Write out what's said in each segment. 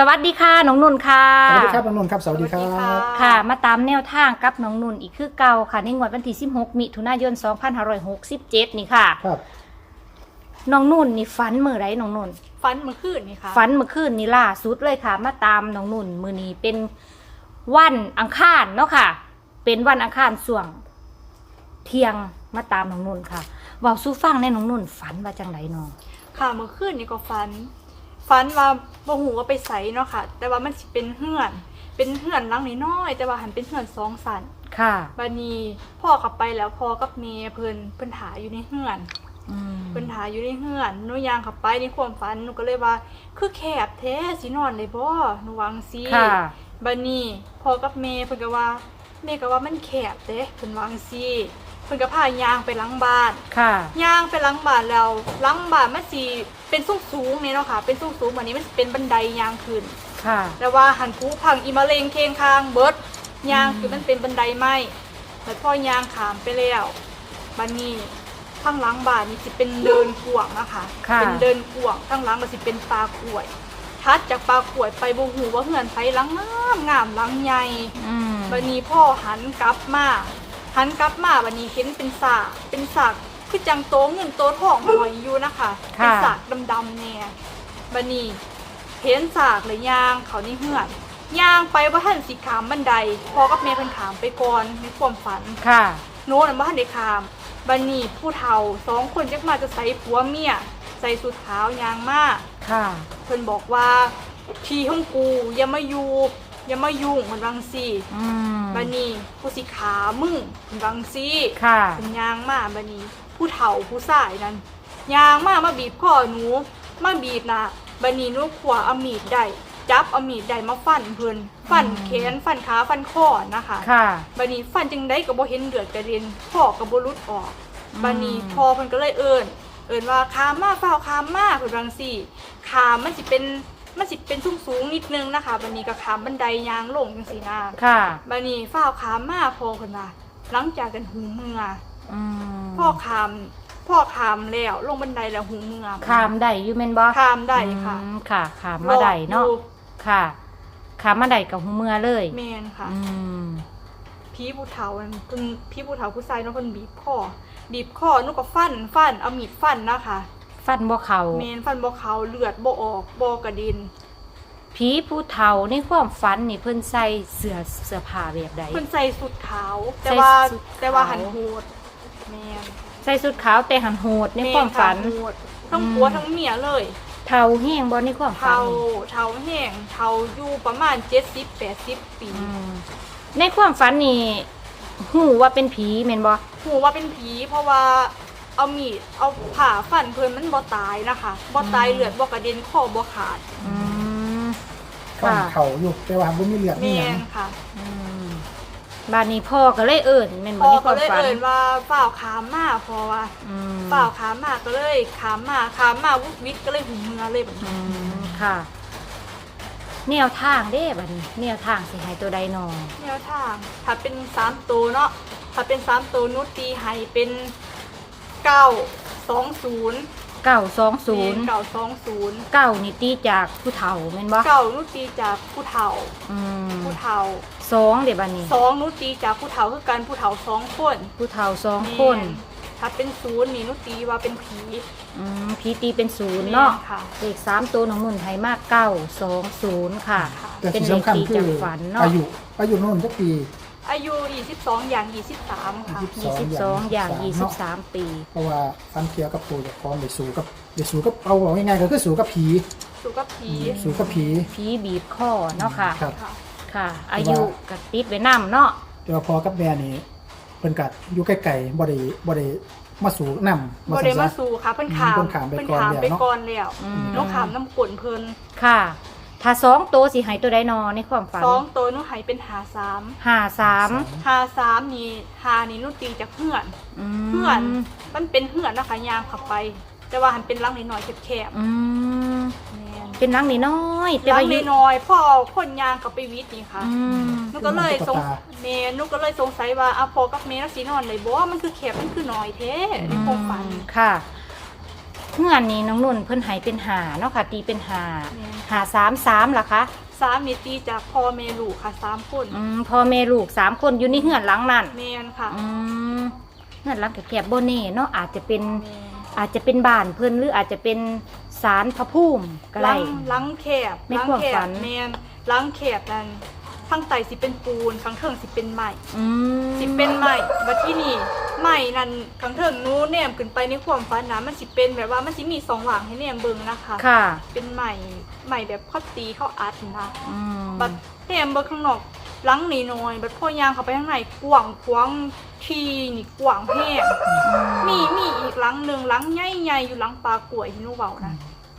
สวัสดีค่ะน้องนุ่นค่ะ สวัสดีครับน้องนนท์ครับ สวัสดีครัสวัสดีค่ะบค่ะ มาตามแนวทางกับน้องนุ่นอีกคือเก่าค่ะในงวดวันที่ 16 มิถุนายน 2567 นี่ค่ะครับน้องนุ่นนี่ฝันเมื่อไรน้องนุ่นฟันเมื่อคืนนี่ค่ะฝันเมื่อคืนนี่ล่าสุดเลยค่ะ มาตามน้องนุ่นมือนี้เป็นวันอังคารเนาะค่ะ เป็นวันอังคารส่วง เที่ยงมาตามน้องนุ่นค่ะเว่าสู้ฟังในน้องนุ่นฝันว่าจังไรน้องค่ะเมื่อคืนนี่ก็ฟัน ฟันว่าบ่หูว่าไปใสเนาะค่ะ แต่ว่ามันสิเป็นเฮือน เป็นเฮือนหลังน้อยๆแต่ว่าหันเป็นเฮือนสองสันค่ะบานีพ่อขับไปแล้วพ่อกับเมย์เพิ่นเพิ่นหาอยู่ในเฮือนอืมเพิ่นหาอยู่ในเฮือนหนูยางขับไปในความฝันหนูก็เลยว่า คือแคบแท้สินอนได้บ่หนูวาจั่งซี ค่ะบานีพ่อกับเมย์เพิ่นก็ว่าเมย์ก็ว่ามันแคบเด้เพิ่นวาจั่งซีเพิ่นก็พายางไปหลังบ้านค่ะย่างไปหลังบ้านแล้วหลังบ้านมันสิ เป็นสูงสูงๆเนี่ยเนาะค่ะ เป็นสูงสูงๆแบบนี้มันสิเป็นบันไดย่างขึ้นค่ะแต่ว่าหันผู้พังอีมาเลงเคงคางเบิดย่างคือมันเป็นบันไดไม้แล้วพ่อย่างขามไปแล้วบันนี้ข้างหลังบ้านนี่สิเป็นเดินกวางนะคะค่ะ เป็นเดินกวางข้างหลังก็สิเป็นปลากล้วยทัดจากปลากล้วยไปบ่หูว่าเหือนไผหลังงามงามหลังใหญ่ อืมวันนี้พ่อหันกลับมาหันกลับมาวันนี้เห็นเป็นสากเป็นสาก คือจังโตเงินโตทองหอยอยู่นะคะเป็นสากดำๆเนี่ยวันนี้เห็นสากเลยย่างเขานี่เหือนย่างไปว่าท่านสีขามบันไดพ่อกับแม่เพิ่นขามไปก่อนในความฝัน ค่ะ โน้นว่าท่านได้ขามบันนี้ผู้เฒ่าสองคนจักมาจะใส่ผัวเมียใส่สุดขาวยางมากค่ะ เพิ่นบอกว่า ทีของกูอย่ามาอยู่อย่ามายุ่งเหมือนบางซีอืมบันนี้ผู้สิขามึงบังซีค่ะ เป็นยางมาบันนี้ ผู้เฒ่าผู้ชายนั้นยางมามาบีบคอหนู มาบีบนะบันนี้หนูขวาเอามีดได้จับเอามีดได้มาฟันเพิ่นฟันแขนฟันขาฟันคอนะคะค่ะบันนี้ฟันจังได้ก็บ่เห็นเลือดกระเด็นพ่อก็บ่รุดออกอืมบันนี้พอเพิ่นก็เลยเอิ้นเอิ้นว่าคามมาเฝ้าวคามมาเพิ่นว่าจังซี่คามมันสิเป็นมันสิเป็นสูงๆนิดนึงนะคะบันนี้ก็คามบันไดยางลงจังซี่นะค่ะบานี่ฝ้าวขามมาพอคนว่าหลังจากกันหูเมือ อืมพ่อขามพ่อขามแล้วลงบันไดแล้วหูเมือขามได้อยู่แม่นบ่ขามได้ค่ะอืมค่ะขามมาได้เนาะรอดูค่ะขามมาได้กับหูเมือเลยแมนค่ะ อืมพี่ผู้เฒ่านั่นเพิ่นพี่ผู้เฒ่าผู้ชายเนาะเพิ่นบีบคอบีบคอหนูก็ฟันฟันเอามีดฟันนะคะฟันบ่เขาแมนฟันบ่เขาเลือดบ่ออกบ่กระเด็นผีผู้เฒ่าในความฝันนี่เพิ่นใส่เสื้อเสื้อผ้าแบบใด เพิ่นใส่สุดขาวแต่ใส่ว่าสุดขาว แต่ว่าหันโหด แมนใส่สุดขาวแต่หันโหดในความฝันแม่ค่ะโหดทั้งอืมผัวทั้งเมียเลยเฒ่าแห้งบ่ในความฝันเทานี่เทาแห้งเทาอยู่ประมาณ 70 80 ปีอืมในความฝันนี่หูว่าเป็นผีแม่นบ่หูว่าเป็นผีเพราะว่าเอามีดเอาผ่าฟันเพิ่นมันบ่ตายนะคะบ่ตายเลือดบ่กระเด็นคอบ่ขาดอืมฟันค่ะ เข่าอยู่แต่ว่าบ่มีเลือดแมมีหยังนค่ะ อืม บานนี้พ่อก็เลยเอิ้นแม่นบ่พ่อในคก็วามเลยฝันเอ่ยว่าฝ่าวขามมาเพราะว่าอืมฝ่าวขามมาก็เลยขามมาขามมาวุบวิทย์ก็เลยหูเมือเลยแบบอืนี้มค่ะ แนวทางเด้บัดนี้แนวทางสิให้ตัวใดนอแนวทางถ้าเป็นสามตัวเนาะถ้าเป็นสามตัวนุชตีให้เป็นเก้าสองศูนย์เก้าสองศูนย์เก้าสองศูนย์เก้านี่ตีจากผู้เฒ่าแม่นบ่เก้านุชตีจากผู้เฒ่า อืมผู้เฒ่า สองเดี๋ยวบัดนี้สองนุตีจากผู้เฒ่าคือกันผู้เฒ่าสองคนผู้เฒ่าสองคนแม่ถ้าเป็นศูนย์นี่นุตีว่าเป็นผีอืมผีตีเป็นศูนย์เนาะแม่ค่ะ เลขสามตัวน้องนุ่นไทยมากเก้าสองศูนย์ค่ะค่ะแต่เป็นที่เลขสำคัญตีคืจาอกฝันเนาะอายุอายุโน่นจักปี อายุ22อย่าง23 ค่ะ ยี่สิบสองอย่างยี่สิบสามปี เพราะว่าฟันเคียวกับตัวเจากของได้สู้กับได้สู้กับเอาง่ายๆก็คือสู้กับผี สุกับผี สู้กับผี ผีบีบข้อเนาะค่ะ ครับ ค่ะ ค่ะ อายุกับติดไว้น้ำเนาะแต่ว่าพอกับแม่นี่เพิ่นกัดอยู่ใกล้ๆบ่ได้บ่ได้มาสู่นำบ่ได้มาสู่ค่ะเพิ่นขามเพิ่นขามไปก่อนขามแล้วไปเนาะก่อนแล้วอืมน้องขามน้ำกลนเพิ่นค่ะถ้าสองตัวสิใหายตัวใดนอในความฝันสองตัวนุให้เป็นหาสามห้าสามหาสามนี่หานี่นุตีจากเหือนอืมเหือนมันเป็นเหือนนะคะยางขับไป แต่ว่าหันเป็นลังน้อยๆแคบอืมๆแม่น เป็นนังนี่น้อยแต่ลัว่างอยู่น้อยๆพ่อคนยางกับไปวิทย์นี่ค่ะอืมนุก็เลยสงตุ๊กตาเมนุก็เลยสงสัยว่าอาพอกับเมนักสีนอนเลยบอกว่ามันคือแคบมันคือน้อยเท่ในความฝันค่ะเงื่อนนี้น้องนุ่นเพิ่นใหายเป็นหาเนาะค่ะ ตีเป็นหาแม่นหาสามสามล่ะคะสามนี่ตีจากพ่อเมลูกค่ะสามคนอืมพ่อแม่ลูกสามคนอยู่ในเฮือนหลังนั่นแมนค่ะอืมเฮือนหลังแคบๆโบเน่เนาะอาจจะเป็น แม่นอาจจะเป็นบ้านเพิ่นหรืออาจจะเป็น ศาลพระภูมิก็หลัได้ งหลังแคบในหลัความแคฝับน แมนหลังแคบนั่นข้างใต้สิเป็นปูนข้างเทิงสิเป็นไม้อืมสิเป็นไม้บัดที่นี่ไม้นั่นข้างเทิงหนู้นแนมขึ้นไปในความฝันนะมันสิเป็นแบบว่ามันสิมีสองหว่างให้แนมเบิ่งนะคะ ค่ะเป็นไม้ไม้แบบเขาตีเขาอัดนะ อืม บัดแนมเบิ่งข้างนอกหลังนี่น้อยบัดพ่อยางเข้าไปข้างในกว้างขวาง ทีนี่กว้างแห้งมีมีอีกหลังหนึ่งหลังใหญ่ๆอยู่หลังปลากล้วยที่หนูเว้านะ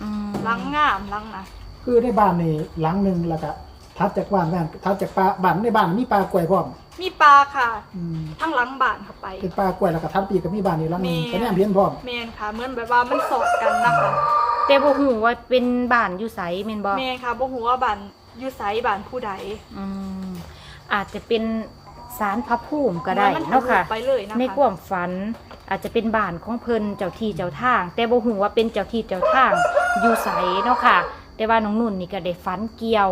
อืมหลังงามหลังนะคือในบ้านนี่หลังหนึงแล้วก็ทัดจากบ้านนั่นทัดจากปลาบ้านในบ้านมีปลากล้วยพร้อม มีปลาค่ะอืมทั้งหลังบ้านเข้าไป เป็นปลากล้วยแล้วก็ทัดปีกกับมีบ้านนี่หลังหนึงแม่ ก็แนมเพียนพร้อมแมนค่ะ เหมือนแบบว่ามันสอดกันนะคะแต่บ่ฮู้ว่าเป็นบ้านอยู่ไสแม่นบ่แมนค่ะบ่ฮู้ว่าบ้านอยู่ไสบ้านผู้ใดอืมอาจจะเป็น ศาลพระภูมิก็ได้มันเนาะค่ะทลุไปเลยนะคะในความฝันอาจจะเป็นบ้านของเพิ่นเจ้าที่เจ้าทาง แต่บ่ฮู้ว่าเป็นเจ้าที่เจ้าทางอยู่ไสเนาะค่ะ แต่ว่าน้องนุ่นนี่ก็ได้ฝันเกี่ยว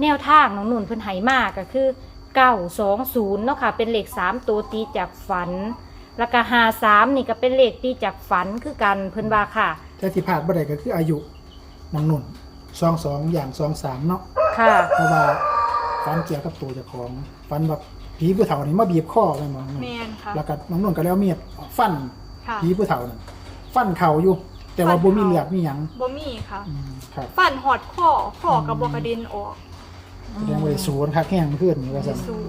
แนวทางน้องนุ่นเพิ่นให้มาก็คือ920เนาะค่ะ เป็นเลข3ตัวตีจากฝัน แล้วก็53นี่ก็เป็นเลขตีจากฝันคือกันเพิ่นว่าค่ะ แต่ที่พลาดบ่ได้ก็คืออายุน้องนุ่นสองสองอย่างสองสามเนาะค่ะ เพราะว่า ฟันเกี่ยวกับตัวเจ้าของฟันแบบผีผู้เฒ่านี่มาบีบคอไปมองแมนค่ะแล้วก็น้องนุ่นก็แล้วเมียดฟันค่ะผีผู้เฒ่านั่นฟันเข่าอยู่ แต่ว่าฟันบ่เข่ามีเลือดมีหยังบ่มีค่ะ อืมครับฟันหอดข้อข้อกับบ่กระเด็นออกแสดงว่าได้สูนคักแห้งขึ้นนี่ว่าซั่นสู้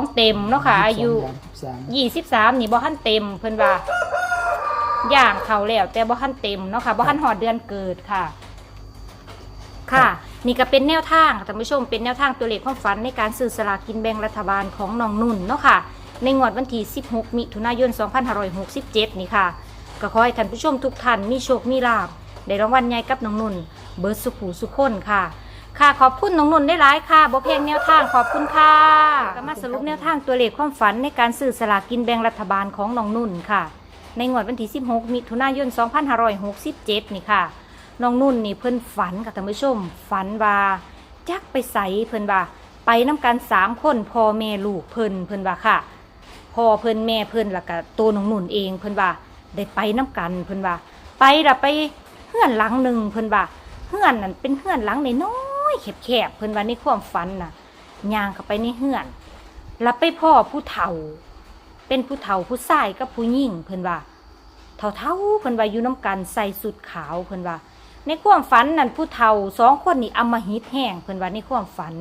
22เต็มเนาะค่ะ อายุสามยี่สิบสามนี่บ่ทันเต็มเพิ่นว่าย่างเขาแล้วแต่บ่ทันเต็มเนาะค่ะบ่ทันหอดเดือนเกิดค่ะ ค่ะ นี่ก็เป็นแนวทางท่านผู้ชมเป็นแนวทางตัวเลขความฝันในการซื้อสลากกินแบ่งรัฐบาลของน้องนุ่นเนาะค่ะ ในงวดวันที่ 16 มิถุนายน 2567 นี่ค่ะ ก็ขอให้ท่านผู้ชมทุกท่านมีโชค มีลาภได้รางวัลใหญ่กับน้องนุ่น เบิร์ดสุขูสุขคนค่ะ ค่ะขอบคุณน้องนุ่นได้หลายค่ะบ่เพียงแนวทางขอบคุณค่ะก็มาสรุปแนวทางตัวเลขความฝันในการซื้อสลากกินแบ่งรัฐบาลของน้องนุ่นค่ะ ในงวดวันที่ 16 มิถุนายน 2567 นี่ค่ะ น้องนุ่นนี่เพิ่นฝันกับท่านผู้ชม ฝันว่าจักไปใสเพิ่นว่าไปน้ำกันสามคนพ่อแม่ลูกเพิ่นเพิ่นว่าค่ะพ่อเพิ่นแม่เพิ่นแล้วก็ตัวน้องนุ่นเองเพิ่นว่าได้ไปน้ำกันเพิ่นว่า ไปละไปเฮือนหลังหนึ่งเพิ่นว่าเฮือนนั่นเป็นเฮือนหลังในน้อยๆแคบๆเพิ่นว่าในความฝันน่ะย่างเข้าไปในเฮือนแล้วไปพ่อผู้เฒ่า เป็นผู้เฒ่าผู้ชายกับผู้หญิงเพิ่นว่าเฒ่าๆเพิ่นว่าอยู่น้ำกันใส่สุดขาวเพิ่นว่า ในความฝันนั่นผู้เฒ่าสองคนนี่อมหิตแห้งเพิ่นว่าในความฝัน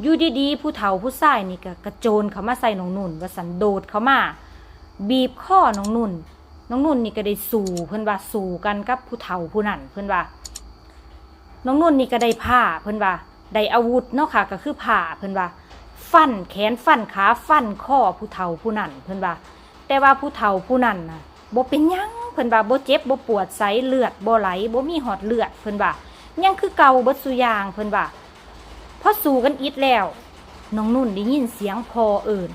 อยู่ดีๆผู้เฒ่าผู้ชายนี่ก็กระโจนเข้ามาใส่น้องนุ่นว่าสันโดดเข้ามา บีบข้อน้องนุ่นน้องนุ่นนี่ก็ได้สู่เพิ่นว่าสู่กันกับผู้เฒ่าผู้นั้นเพิ่นว่าน้องนุ่นนี่ก็ได้ผ้าเพิ่นว่าได้อาวุธเนาะค่ะก็คือผ้าเพิ่นว่า ฟันแขนฟันขาฟันข้อผู้เฒ่าผู้นั้นเพิ่นว่า แต่ว่าผู้เฒ่าผู้นั้นน่ะบ่เป็นยัง พิ่นว่าบ่เจ็บบ่ปวดไสเลือดบ่ไหลบ่มีหอดเลือดเพิ่นว่ายังคือเก่าเบิดสุยางเพิ่นว่าพอสู้กันอิดแล้วน้องนุ่นได้ยินเสียงพอเอิ่น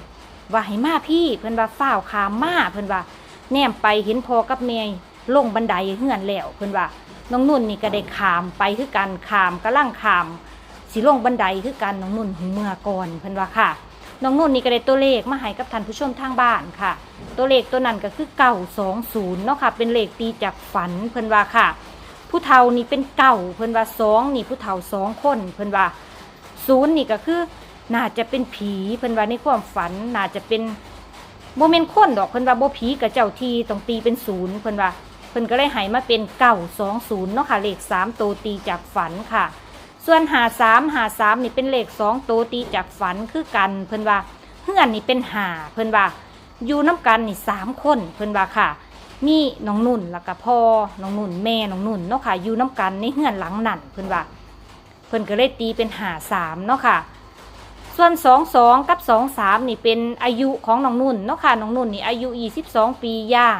ว่าให้มาพี่เพิ่นว่าฝ้าวขามมาเพิ่นว่าแนมไปเห็นพอกับแม่ลงบันไดเฮือนแล้วเพิ่นว่าน้องนุ่นนี่ก็ได้ขามไปคือกันขามกำลังขามสิลงบันไดคือกันน้องนุ่นหูเมื่อก่อนเพิ่นว่าค่ะน้องนุ่นนี่ก็ได้ตัวเลขมาให้กับท่านผู้ชมทางบ้านค่ะ ตัวเลขตัวนั้นก็คือเก่าสองศูนย์เนาะค่ะ เป็นเลขตีจากฝันเพิ่นว่าค่ะ ผู้เฒ่านี่เป็นเก่าเพิ่นว่าสองนี่ผู้เฒ่าสองคนเพิ่นว่าศูนย์นี่ก็คือน่าจะเป็นผีเพิ่นว่าในความฝันน่าจะเป็นโมเมนต์คนดอกเพิ่นว่าบ่ผีกับเจ้าทีต้องตีเป็นศูนย์เพิ่นว่าเพิ่นก็เลยให้มาเป็นเก่าสองศูนย์เนาะค่ะเลขสามตัวตีจากฝันค่ะ ส่วนหาสามหาสามนี่เป็นเลขสองตัวตีจากฝันคือกันเพิ่นว่าเฮือนนี่เป็นหาเพิ่นว่า อยู่น้ำกันนี่สามคนเพิ่นว่าค่ะ มีน้องนุ่นแล้วก็พ่อน้องนุ่นแม่น้องนุ่นเนาะค่ะอยู่น้ำกันในเฮือนหลังนั่นเพิ่นว่าเพิ่นก็เลยตีเป็นหาสามเนาะค่ะ ส่วนสองสองกับสองสามนี่เป็นอายุของน้องนุ่นเนาะค่ะน้องนุ่นนี่อายุยี่สิบสองปีย่าง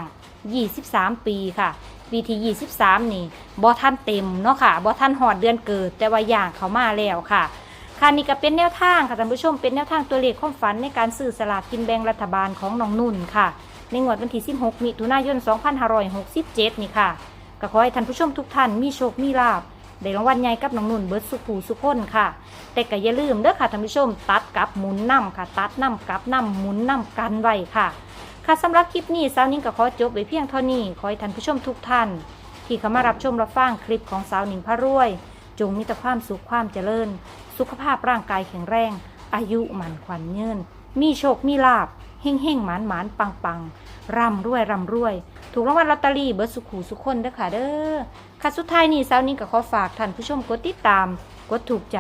ยี่สิบสามปีค่ะปีที่ยี่สิบสามนี่บ่ท่านเต็มเนาะค่ะบ่ท่านหอดเดือนเกิด แต่ว่าย่างเขามาแล้วค่ะ ค่ะนี่ก็เป็นแนวทางค่ะท่านผู้ชมเป็นแนวทางตัวเลขความฝันในการซื้อสลากกินแบ่งรัฐบาลของน้องนุ่นค่ะ ในงวดวันที่ 16 มิถุนายน 2567 นี่ค่ะก็ขอให้ท่านผู้ชมทุกท่านมีโชค มีลาบได้รางวัลใหญ่กับน้องนุ่นเบิร์ดสุขูสุขคนค่ะ แต่ก็อย่าลืมเด้อค่ะท่านผู้ชม ตัดกับหมุนน้ำค่ะ ตัดน้ำกับน้ำหมุนน้ำกันไว้ค่ะ ค่ะสำหรับคลิปนี้สาวนิ้งก็ขอจบไว้เพียงเท่านี้ขอให้ท่านผู้ชมทุกท่าน ที่เข้ามารับชมรับฟังคลิปของสาวหนิงพระรวย จงมีแต่ความสุขความเจริญ สุขภาพร่างกายแข็งแรง อายุหมันขวัญเงินมีโชค มีลาบเฮ่งเฮ่งหมานหมานปังปังร่ำรวยร่ำรวย ถูกรางวัลลอตเตอรี่เบิร์สุขูสุขคนเด้อค่ะเด้อค่ะสุดท้ายนี้สาวนิ้งก็ขอฝากท่านผู้ชมกดติดตาม กดถูกใจ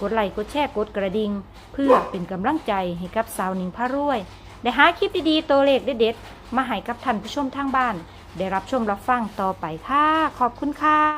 กดไลค์กดแชร์กดกระดิ่งเพื่อเป็นกำลังใจให้กับสาวนิงพระรวย ได้หาคลิปดีๆตัวเลขเด็ดๆมาให้กับท่านผู้ชมทางบ้าน ได้รับชมรับฟังต่อไปค่ะขอบคุณค่ะ